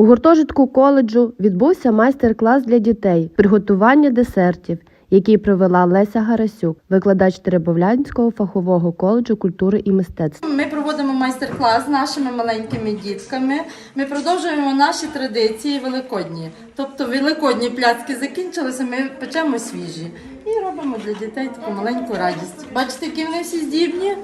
У гуртожитку коледжу відбувся майстер-клас для дітей приготування десертів, який провела Леся Гарасюк, викладач Теребовлянського фахового коледжу культури і мистецтв. Ми проводимо майстер-клас з нашими маленькими дітками. Ми продовжуємо наші традиції великодні. Тобто великодні пляцки закінчилися, ми печемо свіжі і робимо для дітей таку маленьку радість. Бачите, які вони всі здібні?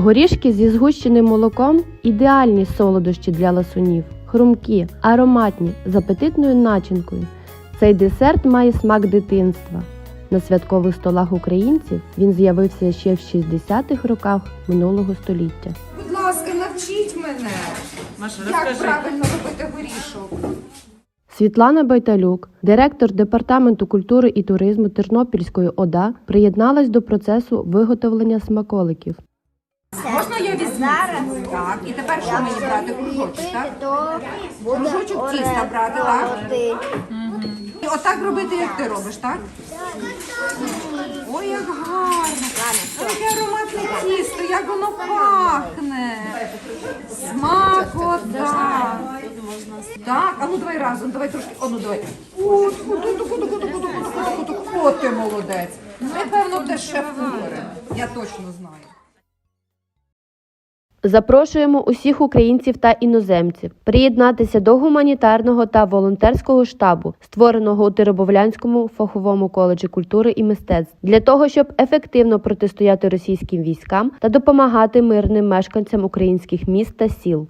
Горішки зі згущеним молоком ідеальні солодощі для ласунів, хрумкі, ароматні, з апетитною начинкою. Цей десерт має смак дитинства. На святкових столах українців він з'явився ще в 60-х роках минулого століття. Будь ласка, навчіть мене, як правильно робити горішок. Світлана Байталюк, директор департаменту культури і туризму Тернопільської ОДА, приєдналась до процесу виготовлення смаколиків. Я візьму? Так, і тепер що мені брати? Кружочок, так? Кружочок тіста брати, так? І отак робити, як ти робиш, так? Ой, як гарно! Ой, яке ароматне тісто, як воно пахне! Смакота! Так, а ну давай разом, давай трошки, о, ну давай. От, от, от, от, от, от, от, от, от, от, от ти молодець. Ми, певно, теж шеф-кухарем. Я точно знаю. Запрошуємо усіх українців та іноземців приєднатися до гуманітарного та волонтерського штабу, створеного у Теребовлянському фаховому коледжі культури і мистецтв, для того, щоб ефективно протистояти російським військам та допомагати мирним мешканцям українських міст та сіл.